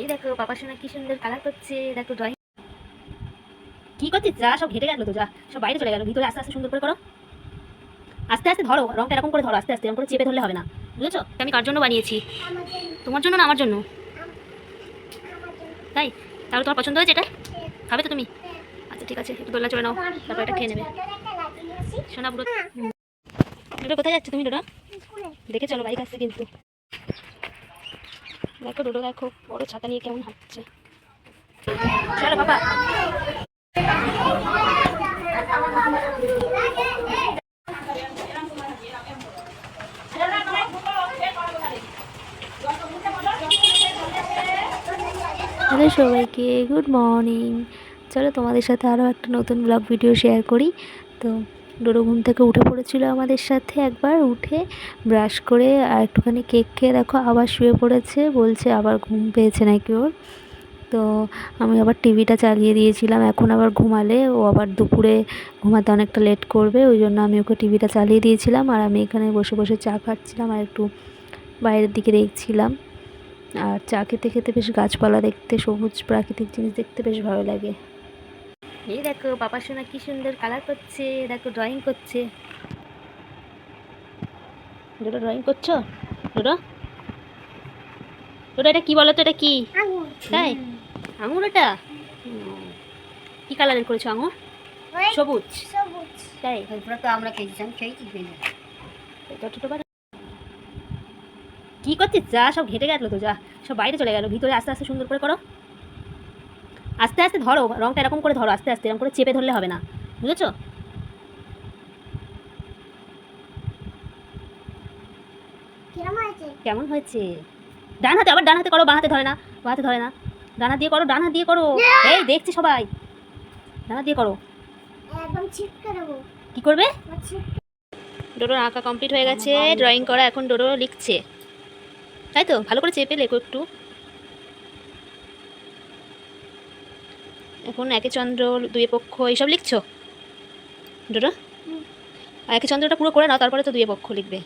এই দেখো পাপার সঙ্গে কি সুন্দর কালার করছে দেখো ড্রয়িং কি করছিস? যা সব ঘেটে গেল তো যা। সব বাইরে চলে গেল। ভিতরে আস্তে আস্তে সুন্দর করে করো। আস্তে আস্তে ধরো রংটা এরকম করে ধরো আস্তে আস্তে এরকম করে চেপে ধরলে হবে না। বুঝেছ? আমি কার জন্য বানিয়েছি? তোমার জন্য না আমার জন্য? তাই? তাহলে তোমার পছন্দ হয়েছে এটা? খাবে তো তুমি? আচ্ছা ঠিক আছে একটু দোলনা চলে নাও তারপর এটা খেয়ে নেবে। সোনা পুরো ডোডো কোথায় যাচ্ছে তুমি ডোডো দেখে চলো বাইক আসছে কিন্তু। দেখো ডোডো দেখো, বড় ছাতা নিয়ে কেমন হাঁটছে। চলো, বাবা। হ্যালো সবাইকে, গুড মর্নিং। চলো তোমাদের সাথে আরও একটা নতুন ব্লগ ভিডিও শেয়ার করি। তো ডোডো ঘুম থেকে উঠে পড়েছিল আমাদের সাথে একবার, উঠে ব্রাশ করে আর একটুখানি কেক খেয়ে দেখো আবার শুয়ে পড়েছে, বলছে আবার ঘুম পেয়েছে নাকি ওর। তো আমি আবার টিভিটা চালিয়ে দিয়েছিলাম, এখন আবার ঘুমালে, ও আবার দুপুরে ঘুমাতে অনেকটা লেট করবে, ওই জন্য আমি ওকে টিভিটা চালিয়ে দিয়েছিলাম আর আমি এখানে বসে বসে চা খাচ্ছিলাম আর একটু বাইরের দিকে দেখছিলাম। আর চা খেতে খেতে বেশ গাছপালা দেখতে, সবুজ প্রাকৃতিক জিনিস দেখতে বেশ ভালো লাগে। এই দেখো পাপার সোনা কি সুন্দর কালার করছে দেখো ড্রয়িং করছে। দুটো ড্রয়িং করছ? দুটো দুটো এটা কি বলো তো এটা কি? তাই? আঙুর এটা। কি কালারের করেছ আঙুর? সবুজ। তাই? ওইগুলো তো আমরা খেয়েছিলাম খেয়েছি কি করছিস? যা সব ঘেটে গেল তো যা। সব বাইরে চলে গেল। ভিতরে আস্তে আস্তে সুন্দর করে করো। আস্তে আস্তে ধরো রঙটা এরকম করে ধরো আস্তে আস্তে এরকম করে চেপে ধরলে হবে না। বুঝেছ? কেমন হয়েছে? ডান হাতে আবার ডান হাতে করো বাঁ হাতে ধরে না বাঁ হাতে ধরে না। ডান হাত দিয়ে করো ডান হাত দিয়ে করো। এই দেখছি সবাই। ডান হাত দিয়ে করো। কি করবে? ডোডোর আঁকা কমপ্লিট হয়ে গেছে ড্রয়িং করা এখন ডোডো লিখছে। তাই তো? ভালো করে চেপে লেখো একটু। এখন একে চন্দ্র দুয়ে পক্ষ এইসব লিখছো? ডোডো? একে চন্দ্রটা পুরো করে নাও তারপরে তো দুয়ে পক্ষ লিখবে।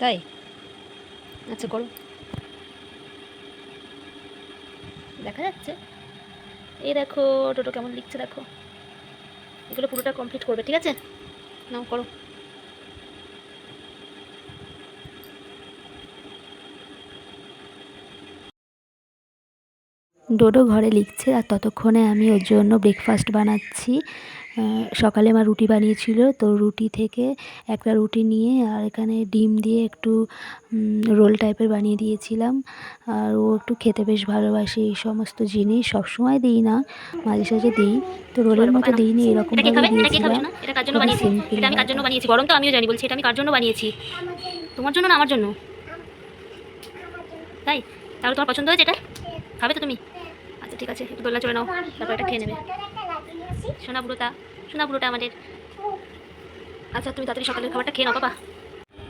তাই? আচ্ছা করো। দেখা যাচ্ছে। এই দেখো টোটো কেমন লিখছে দেখো। এগুলো পুরোটা কমপ্লিট করবে ঠিক আছে? নাও করো। ডোডো ঘরে লিখছে আর ততক্ষণে আমি ওর জন্য ব্রেকফাস্ট বানাচ্ছি। সকালে আমার রুটি বানিয়েছিল তো রুটি থেকে একটা রুটি নিয়ে আর এখানে ডিম দিয়ে একটু রোল টাইপের বানিয়ে দিয়েছিলাম। আর ও একটু খেতে বেশ ভালোবাসে এই সমস্ত জিনিস সবসময় দিই না মাঝে সাঝে দিই। তো রোলের মতো এরকম দিয়েছিলাম। জন্য খুবই বানিয়েছি? এটা আমি কার জন্য বানিয়েছি? গরম তো আমিও জানি বলছি এটা আমি কার জন্য বানিয়েছি? তোমার জন্য না আমার জন্য। তাই? তাহলে তোমার পছন্দ হয়েছে এটা? খাবে তো তুমি? আচ্ছা ঠিক আছে, দোলনা চলে নাও, তারপর এটা খেয়ে নেবে। সোনা বুড়োটা সোনা বুড়োটা আমাদের। আচ্ছা তুমি তাড়াতাড়ি সকালের খাবারটা খেয়ে নাও, বাবা।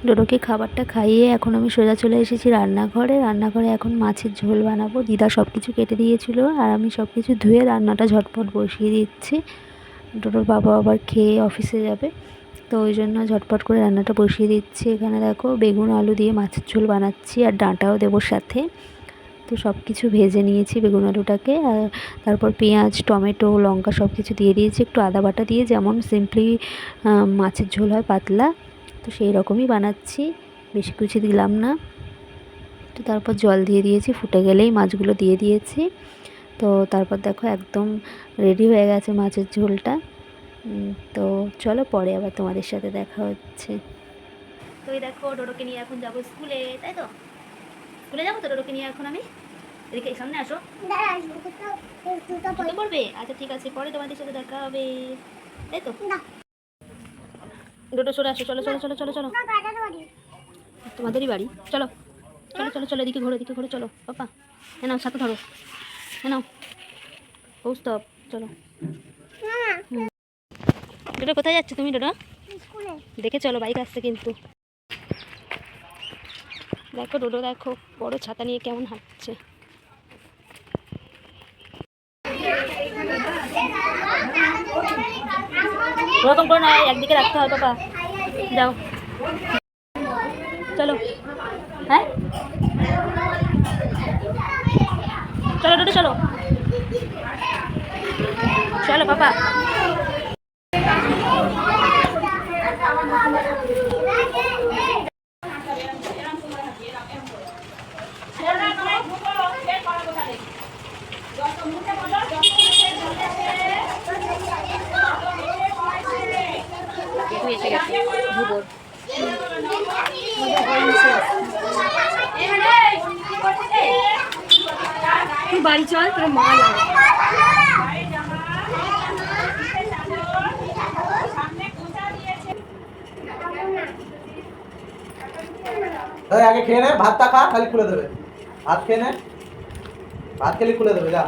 ডোডোকে খাবারটা খাইয়ে এখন আমি সোজা চলে এসেছি রান্নাঘরে। রান্নাঘরে এখন মাছের ঝোল বানাবো। দিদা সব কিছু কেটে দিয়েছিল আর আমি সব কিছু ধুয়ে রান্নাটা ঝটপট বসিয়ে দিচ্ছি। ডোডোর বাবা আবার খেয়ে অফিসে যাবে। তো ওই জন্য ঝটপট করে রান্নাটা বসিয়ে দিচ্ছি। এখানে দেখো বেগুন, আলু দিয়ে মাছের ঝোল বানাচ্ছি আর ডাঁটাও দেবো সাথে। তো সব কিছু ভেজে নিয়েছি বেগুন আলুটাকে, আর তারপর পেঁয়াজ, টমেটো, লঙ্কা সব কিছু দিয়ে দিয়েছি, একটু আদা বাটা দিয়ে যেমন সিম্পলি মাছের ঝোল হয় পাতলা, তো সেই রকমই বানাচ্ছি, বেশি কিছু দিলাম না। তো তারপর জল দিয়ে দিয়েছি, ফুটে গেলেই মাছগুলো দিয়ে দিয়েছি। তো তারপর দেখো একদম রেডি হয়ে গেছে মাছের ঝোলটা। তো চলো পরে আবার তোমাদের সাথে দেখা হচ্ছে। তো দেখো ডোডোকে নিয়ে এখন যাব স্কুলে, তাই তো? স্কুলে যাব তো ডোডোকে নিয়ে এখন আমি? এদিকে এই সামনে আসো জুতো পরবে আচ্ছা ঠিক আছে পরে তোমাদের সাথে দেখা হবে। তাই তো? দুটো সরে আসো চলো চলো চলো চলো চলো। তোমাদেরই বাড়ি। চলো চলো চলো চলো এদিকে ঘোরো এদিকে ঘোরো চলো পাপা হ্যাঁ নাও সাথে ধরো। হ্যাঁ নাও। কৌস্তব চলো। ডোডো কোথায় যাচ্ছ তুমি ডোডো? দেখে চলো বাইক আসছে কিন্তু। দেখো ডোডো, দেখো, বড় ছাতা নিয়ে কেমন হাঁটছে। ওরকম করে নয়, একদিকে রাখতে হয় বাবা। যাও। চলো। হ্যাঁ? চলো, ডোডো, চলো। পাপা। এসে তুই বাড়ি চল তোর মা আগে খেয়ে নে ভাতটা খা খালি খুলে দেবে। ভাত খেয়ে নে। ভাত খেলে খুলে দেবে যা।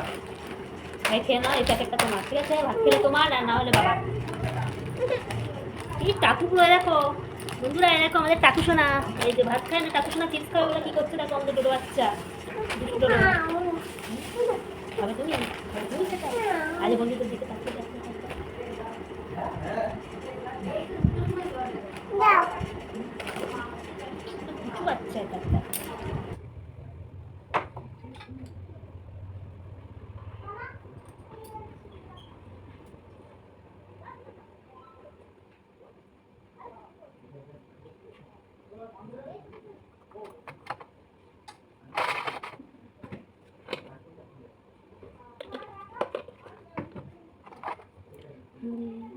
খেয়ে নাও এই প্যাকেটটা তোমার। ঠিক আছে? ভাত খেলে তোমার আর না হলে বাবার। এই টাকুগুলো দেখো বন্ধুরা দেখো আমাদের টাকু সোনা। এই যে ভাত খায় না টাকু সোনা চিপস খাবে বলে কি করছে? দেখো আমাদের ছোটো বাচ্চা। খাবে তুমি? খাবে তুমি? সেটা আজ বন্ধুদের দিকে তাকিয়ে কিছু বাচ্চা এটা। একটা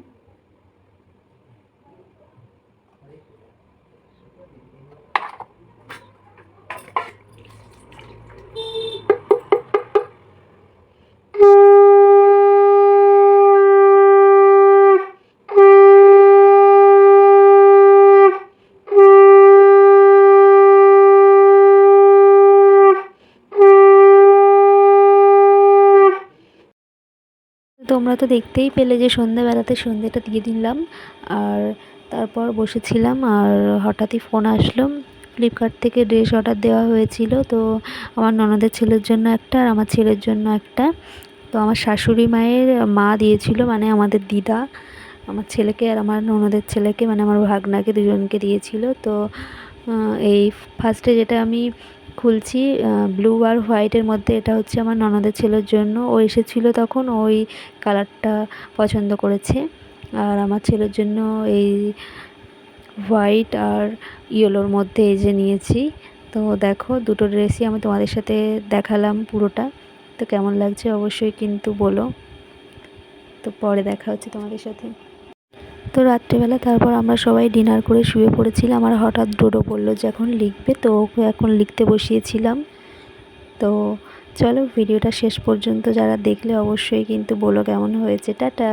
তোমরা তো দেখতেই পেলে যে সন্ধ্যেবেলাতে সন্ধ্যেটা দিয়ে দিলাম আর তারপর বসেছিলাম আর হঠাৎই ফোন আসলো। ফ্লিপকার্ট থেকে ড্রেস অর্ডার দেওয়া হয়েছিল। তো আমার ননদের ছেলের জন্য একটা আর আমার ছেলের জন্য একটা। তো আমার শাশুড়ি মায়ের মা দিয়েছিল মানে আমাদের দিদা। আমার ছেলেকে আর আমার ননদের ছেলেকে মানে আমার ভাগনাকে দুজনকে দিয়েছিল। তো এই ফার্স্টে যেটা আমি খুলছি ব্লু আর হোয়াইটের মধ্যে এটা হচ্ছে আমার ননদের ছেলের জন্য। ও এসেছিল তখন, ওই কালারটা পছন্দ করেছে। আর আমার ছেলের জন্য এই হোয়াইট আর ইয়েলোর মধ্যে এই যে নিয়েছি। তো দেখো, দুটো ড্রেসই আমি তোমাদের সাথে দেখালাম পুরোটা। তো কেমন লাগছে অবশ্যই কিন্তু বলো। তো পরে দেখা হচ্ছে তোমাদের সাথে। তো রাত্রেবেলা তারপর আমরা সবাই ডিনার করে শুয়ে পড়েছিলাম আর হঠাৎ ডোডো বলল যে এখন লিখবে, তো ওকে এখন লিখতে বসিয়েছিলাম। তো চলো ভিডিওটা শেষ পর্যন্ত যারা দেখলে অবশ্যই কিন্তু বলো কেমন হয়েছে। টাটা!